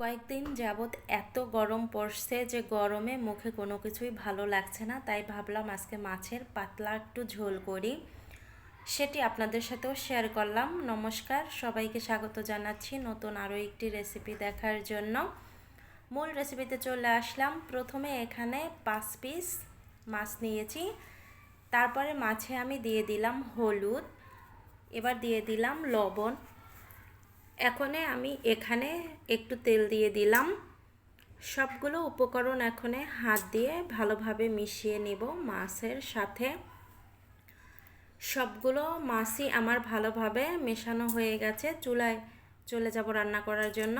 কয়েকদিন যাবৎ এত গরম পড়ছে যে গরমে মুখে কোনো কিছুই ভালো লাগছে না, তাই ভাবলাম আজকে মাছের পাতলা একটু ঝোল করি। সেটি আপনাদের সাথেও শেয়ার করলাম। নমস্কার, সবাইকে স্বাগত জানাচ্ছি নতুন আরও একটি রেসিপি দেখার জন্য। মূল রেসিপিতে চলে আসলাম। প্রথমে এখানে পাঁচ পিস মাছ নিয়েছি। তারপরে মাছে আমি দিয়ে দিলাম হলুদ, এবার দিয়ে দিলাম লবণ। এখনে আমি এখানে একটু তেল দিয়ে দিলাম। সবগুলো উপকরণ এখনে হাত দিয়ে ভালোভাবে মিশিয়ে নিব মাছের সাথে। সবগুলো মাছই আমার ভালোভাবে মেশানো হয়ে গেছে চুলায় চলে যাব রান্না করার জন্য।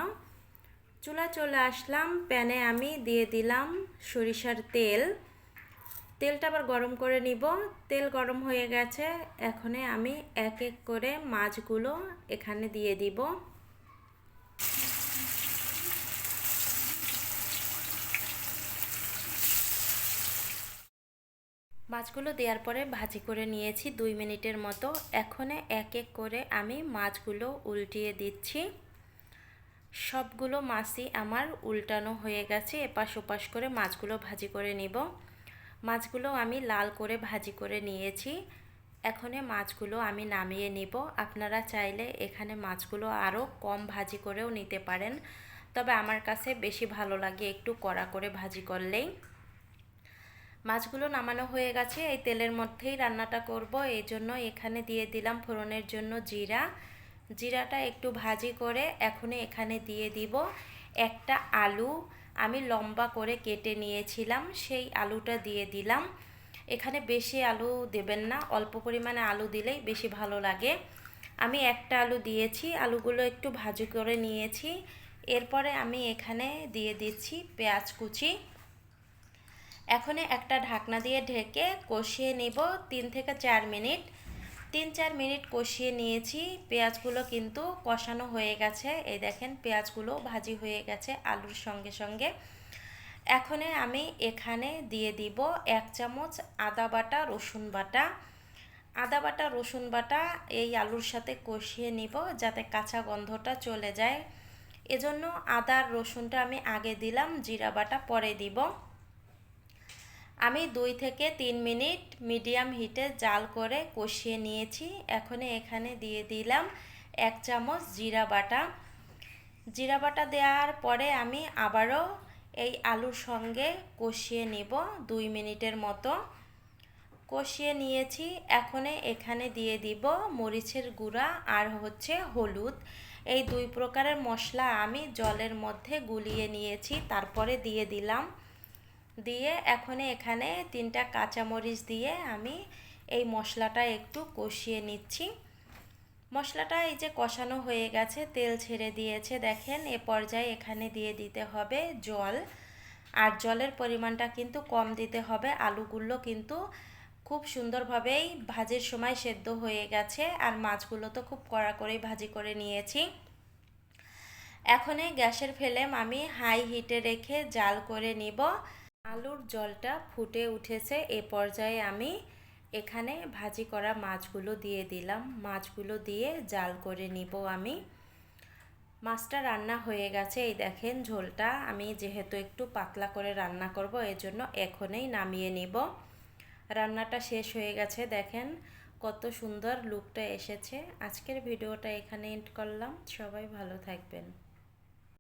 চুলা চলে আসলাম, প্যানে আমি দিয়ে দিলাম সরিষার তেল। তেলটা আবার গরম করে নিব। তেল গরম হয়ে গেছে। এখানে আমি এক এক করে মাছগুলো এখানে দিয়ে দিব। মাছগুলো দেওয়ার পরে ভাজি করে নিয়েছি দুই মিনিটের মতো। এখনে এক এক করে আমি মাছগুলো উল্টিয়ে দিচ্ছি। সবগুলো মাছই আমার উল্টানো হয়ে গেছে। এপাশ ওপাশ করে মাছগুলো ভাজি করে নিব। মাছগুলো আমি লাল করে ভাজি করে নিয়েছি। এখনে মাছগুলো আমি নামিয়ে নিব। আপনারা চাইলে এখানে মাছগুলো আরও কম ভাজি করেও নিতে পারেন। তবে আমার কাছে বেশি ভালো লাগে একটু কড়া করে ভাজি করলেই। মাছগুলো নামানো হয়ে গেছে। এই তেলের মধ্যেই রান্নাটা করব। এই জন্য এখানে দিয়ে দিলাম ফোড়নের জন্য জিরা। জিরাটা একটু ভাজি করে এখনই এখানে দিয়ে দিব। একটা আলু আমি লম্বা করে কেটে নিয়েছিলাম, সেই আলুটা দিয়ে দিলাম। এখানে বেশি আলু দেবেন না, অল্প পরিমাণে আলু দিলেই বেশি ভালো লাগে। আমি একটা আলু দিয়েছি, আলুগুলো একটু ভাজি করে নিয়েছি। এরপরে আমি এখানে দিয়ে দিচ্ছি পেঁয়াজ কুচি। এখন একটা ঢাকনা দিয়ে ঢেকে কষিয়ে নিব তিন থেকে চার মিনিট। তিন চার মিনিট কষিয়ে নিয়েছি। পেঁয়াজগুলো কিন্তু কষানো হয়ে গেছে। এই দেখেন, পেঁয়াজগুলো ভাজি হয়ে গেছে আলুর সঙ্গে সঙ্গে। এখনে আমি এখানে দিয়ে দিব এক চামচ আদা বাটা, রসুন বাটা। আদা বাটা, রসুন বাটা এই আলুর সাথে কষিয়ে নিব যাতে কাঁচা গন্ধটা চলে যায়। এজন্য আদার রসুনটা আমি আগে দিলাম, জিরা বাটা পরে দিব। আমি দুই থেকে তিন মিনিট মিডিয়াম হিটে জাল করে কষিয়ে নিয়েছি। এখন এখানে দিয়ে দিলাম এক চামচ জিরা বাটা। জিরা বাটা দেওয়ার পরে আমি আবারও এই আলুর সঙ্গে কষিয়ে নিব দুই মিনিটের মতো। কষিয়ে নিয়েছি। এখন এখানে দিয়ে দিব মরিচের গুঁড়া আর হচ্ছে হলুদ। এই দুই প্রকারের মশলা আমি জলের মধ্যে গুলিয়ে নিয়েছি। তারপরে দিয়ে দিলাম দিয়ে এখন এখানে তিনটা কাঁচামরিচ দিয়ে আমি এই মশলাটা একটু কষিয়ে নিচ্ছি। মশলাটা এই যে কষানো হয়ে গেছে, তেল ছেড়ে দিয়েছে। দেখেন এ পর্যায়ে এখানে দিয়ে দিতে হবে জল। আর জলের পরিমাণটা কিন্তু কম দিতে হবে। আলুগুলো কিন্তু খুব সুন্দরভাবেই ভাজির সময় সেদ্ধ হয়ে গেছে। আর মাছগুলো তো খুব কড়া করেই ভাজি করে নিয়েছি। এখন গ্যাসের ফ্লেম আমি হাই হিটে রেখে জাল করে নিব। আলুর জলটা ফুটে উঠেছে, এ পর্যায়ে আমি এখানে ভাজি করা মাছগুলো দিয়ে দিলাম। মাছগুলো দিয়ে জাল করে নিব আমি। মাছটা রান্না হয়ে গেছে। এই দেখেন ঝোলটা। আমি যেহেতু একটু পাতলা করে রান্না করব এজন্য এখনই নামিয়ে নিব। রান্নাটা শেষ হয়ে গেছে। দেখেন কত সুন্দর লুকটা এসেছে। আজকের ভিডিওটা এখানে এন্ড করলাম। সবাই ভালো থাকবেন।